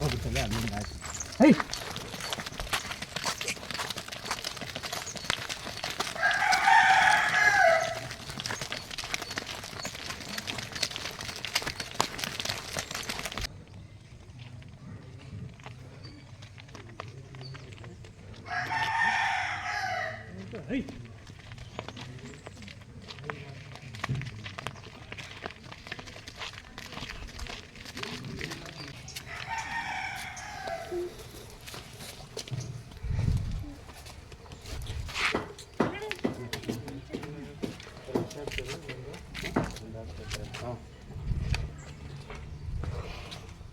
ಹೋಗುತ್ತಲ್ಲ ಅಲ್ಲಿಂದ ಆಚೆ. High high ನೀವು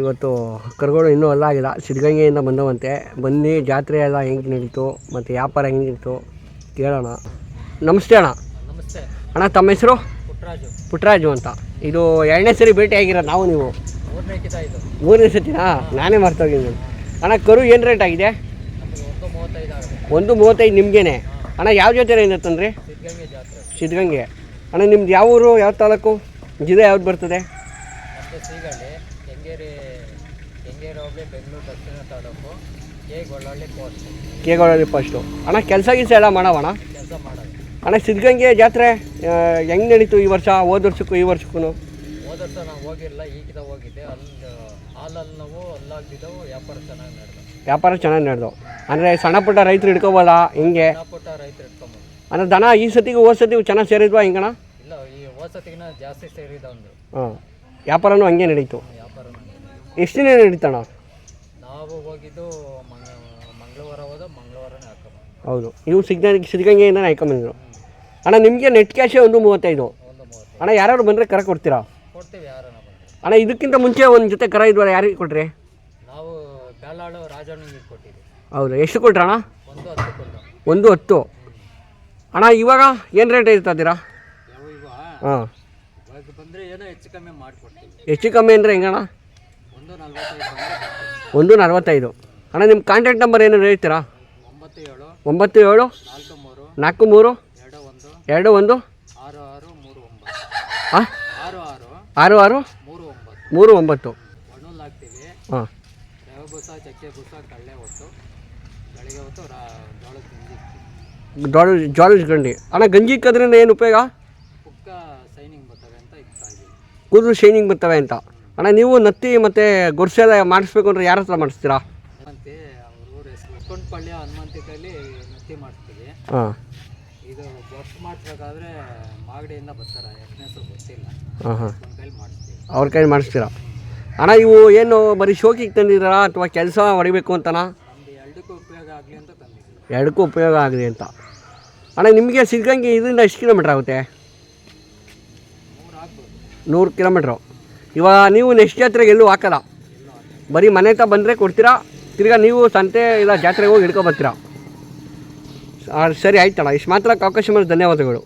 ಇವತ್ತು ಕರುಗಳು ಇನ್ನೂ ಅಲ್ಲ ಆಗಿಲ್ಲ. ಸಿದ್ಧಗಂಗೆಯಿಂದ ಬಂದವಂತೆ. ಬಂದು ಜಾತ್ರೆ ಎಲ್ಲ ಹೆಂಗೆ ನಡೀತು ಮತ್ತು ವ್ಯಾಪಾರ ಹೆಂಗೆ ನಡೀತು ಕೇಳೋಣ. ನಮಸ್ತೆ ಅಣ್ಣ. ನಮಸ್ತೆ. ಅಣ್ಣ ತಮ್ಮ ಹೆಸರು? ಪುಟ್ಟರಾಜು ಪುಟ್ಟರಾಜು ಅಂತ. ಇದು ಎರಡನೇ ಸರಿ ಭೇಟಿ ಆಗಿರ ನಾವು ನೀವು? ಮೂರನೇ ಸತಿನಾ? ನಾನೇ ಮರ್ತೋಗಿದ್ದೀನಿ ಅಣ್ಣ ಕರು ಏನು ರೇಟ್ ಆಗಿದೆ? ಒಂದು ಮೂವತ್ತೈದು ನಿಮಗೇನೆ. ಅಣ್ಣ ಯಾವ ಜೊತೆ ಜಾತ್ರೆ. ಸಿದ್ಧಗಂಗೆ. ಅಣ್ಣ ನಿಮ್ದು ಯಾವ ಊರು ಯಾವ ತಾಲೂಕು? ಜಿಲ್ಲೆ ಯಾವ್ದು ಬರ್ತದೆ? ನಮ್ಮದು ಸೀಗಳ್ಳಿ ಕೆಂಗೇರಿ ಕೆಂಗೇರಿ ಹೋಗಿ ಬೆಂಗಳೂರು ದಕ್ಷಿಣ ತಾಲೂಕು ಕೆ ಗೊಳ್ಳಳ್ಳಿ ಪೋಸ್ಟ್ ಕೇಗೊಳ್ಳಿ ಫಸ್ಟು ಅಣ್ಣ ಕೆಲಸ ಗಿಲ್ಸ ಎಲ್ಲ ಮಾಡವಣ್ಣ? ಕೆಲಸ ಮಾಡೋದು. ಅಣ್ಣ ಸಿದ್ಧಗಂಗೆ ಜಾತ್ರೆ ಹೆಂಗೆ ನಡೀತು ಈ ವರ್ಷ ಹೋದ ವರ್ಷಕ್ಕೂ ಈ ವರ್ಷಕ್ಕೂ ಹೋದ ವರ್ಷ ನಾವು ಹೋಗಿರಲಿಲ್ಲ ಈಗಿದ ಹೋಗಿದ್ದೆ. ಅಲ್ಲಿ ಹಾಲಲ್ಲಿ ನಾವು ಅಲ್ಲಾಗಿದ್ದೆವು ವ್ಯಾಪಾರ ಚೆನ್ನಾಗಿ ನಡೆದು ವ್ಯಾಪಾರ ಚೆನ್ನಾಗಿ ನಡೆದು ಅಂದರೆ ಸಣ್ಣ ಪುಟ್ಟ ರೈತರು ಹಿಡ್ಕೋಬೋದಾ ಹಿಂಗೆ? ಪುಟ್ಟ ರೈತರು ಹಿಡ್ಕೊಬೋದು. ಅಂದರೆ ದನ ಈ ಸತಿಗೂ ಹೋದ ಸತಿಗೂ ಚೆನ್ನಾಗಿ ಸೇರಿದ್ವಾ ಹಿಂಗಣ್ಣ? ಇಲ್ಲ ಈ ಹೋಸತಿಗಿನ ಜಾಸ್ತಿ ಸೇರಿದವಂದು ಹಾಂ. ವ್ಯಾಪಾರನೂ ಹಂಗೆ ನಡೀತು. ವ್ಯಾಪಾರ ಎಷ್ಟು ದಿನ ನಡೀತಣ ನಾವು ಹೋಗಿದ್ದು ಮಂಗ ಮಂಗಳವಾರ ಹೋದ ಮಂಗಳವಾರನೇ ಹೌದು. ನೀವು ಸಿಗ್ನಲ್ ಸಿದ್ಧಗಂಗೆಯಿಂದ ಹಾಕೊಂಬಂದಿದ್ರು ಅಣ್ಣ ನಿಮಗೆ ನೆಟ್ ಕ್ಯಾಶೇ ಒಂದು ಮೂವತ್ತೈದು. ಒಂದು ಮೂವತ್ತು ಅಣ್ಣ ಯಾರ್ಯಾರು ಬಂದರೆ ಕರ ಕೊಡ್ತೀರಾ? ಕೊಡ್ತೀವಿ ಯಾರನ್ನ ಅಣ್ಣ ಇದಕ್ಕಿಂತ ಮುಂಚೆ ಒಂದು ಜೊತೆ ಕರ ಇದ್ವಲ್ಲ ಯಾರಿಗೆ ಕೊಟ್ರಿ? ನಾವು ಬೇಲಾಳು ರಾಜಣ್ಣಂಗೆ ಕೊಟ್ಟಿದ್ವಿ. ಹೌದು. ಎಷ್ಟು ಕೊಟ್ರಣ ಅಣ್ಣ ಹತ್ತು ಒಂದು ಹತ್ತು. ಅಣ್ಣ ಇವಾಗ ಏನು ರೇಟ್ ಇರ್ತಾ ಇದ್ದೀರಾ? ಹಾಂ. ಇವಾಗ ಬಂದರೆ ಏನೋ ಹೆಚ್ಚು ಕಮ್ಮಿ ಮಾಡಿಕೊಡ್ತೀವಿ. ಹೆಚ್ಚು ಕಮ್ಮಿ ಅಂದರೆ ಹೆಂಗಣ್ಣ? ಒಂದು ನಲ್ವತ್ತೈದು ಬಂದರೆ ಒಂದು ನಲ್ವತ್ತೈದು. ಅಣ್ಣ ನಿಮ್ಮ ಕಾಂಟ್ಯಾಕ್ಟ್ ನಂಬರ್ ಏನು ಹೇಳ್ತೀರಾ? ಒಂಬತ್ತು ಏಳು ಒಂಬತ್ತು ಏಳು ನಾಲ್ಕು ಮೂರು ನಾಲ್ಕು ಮೂರು ಎರಡು ಒಂದು ಎರಡು ಒಂದು. ಆರು ಆರು ಮೂರು ಒಂಬತ್ತು. ಹಾಂ ಆರು ಆರು ಆರು ಆರು ಮೂರು ಒಂಬತ್ತು. ಮೂರು ಒಂಬತ್ತು. ಒಣ್ಣಲ್ಲಿ ಹಾಕ್ತೀವಿ ಹಾಂ. ರವೆ ಬೂಸ ಚಕ್ಕೆ ಬೂಸ ಕಡಲೆ ಹೊತ್ತು. ಬೆಳಿಗ್ಗೆ ಹೊತ್ತು ರಾ ಜೋಳದ ತಿಂಡಿ ಇಕ್ತೀವಿ. ಜೋಳ ಜೋಳದ ಗಂಡಿ ಅಣ್ಣ ಗಂಜಿ ಇಕ್ಕದ್ರಿಂದ ಏನು ಉಪಯೋಗ? ಕೂದಲು ಶೈನಿಂಗ್ ಬರ್ತವೆ ಅಂತ. ಅಣ್ಣ ನೀವು ನತ್ತಿ ಮತ್ತು ಗೊರ್ಸೆಲ್ಲ ಮಾಡಿಸ್ಬೇಕು ಅಂದ್ರೆ ಯಾರ ಹತ್ರ ಮಾಡಿಸ್ತೀರಾ? ಹನುಮಂತಿ ಅವ್ರ ನತ್ತಿ ಹಾಂ. ಇದು ಗೊತ್ತು ಮಾಡಿಸ್ಬೇಕಾದ್ರೆ ಮಾಗಡಿಯಿಂದ ಬರ್ತಾರೆ. ಎಷ್ಟನೇ ಹೆಸರು ಗೊತ್ತಿಲ್ಲ. ಹಾಂ ಹಾಂ. ಕೈಲಿ ಮಾಡಿಸ್ತೀವಿ. ಅವ್ರ ಕೈ ಮಾಡಿಸ್ತೀರಾ? ಅಣ್ಣ ಇವು ಏನು ಬರೀ ಶೋಕಿಗೆ ತಂದಿದ್ದೀರಾ ಅಥವಾ ಕೆಲಸ ಹೊಡಿಬೇಕು ಅಂತನಾ? ನಮ್ದು ಎರಡಕ್ಕೂ ಉಪಯೋಗ ಆಗಲಿ ಅಂತ ತಂದಿದ್ದೀವಿ. ಎರಡಕ್ಕೂ ಉಪಯೋಗ ಆಗಲಿ ಅಂತ. ಅಣ್ಣ ನಿಮಗೆ ಸಿದ್ಧಗಂಗೆ ಇದರಿಂದ ಎಷ್ಟು ಕಿಲೋಮೀಟ್ರ್ ಆಗುತ್ತೆ? ನೂರು ಕಿಲೋಮೀಟ್ರು. ಇವಾಗ ನೀವು ನೆಕ್ಸ್ಟ್ ಜಾತ್ರೆಗೆ ಎಲ್ಲೂ ಹಾಕಲ್ಲ. ಬರೀ ಮನೆ ಹತ್ರ ಬಂದರೆ ಕೊಡ್ತೀರಾ? ತಿರ್ಗಾ ನೀವು ಸಂತೆ ಇಲ್ಲ ಜಾತ್ರೆಗೆ ಹೋಗಿ ಹಿಡ್ಕೊಬರ್ತೀರಾ ಸರಿ, ಆಯ್ತಣ್ಣ. ಇಷ್ಟು ಮಾತ್ರ ಅವಕಾಶ ಮಾಡಿ ಧನ್ಯವಾದಗಳು.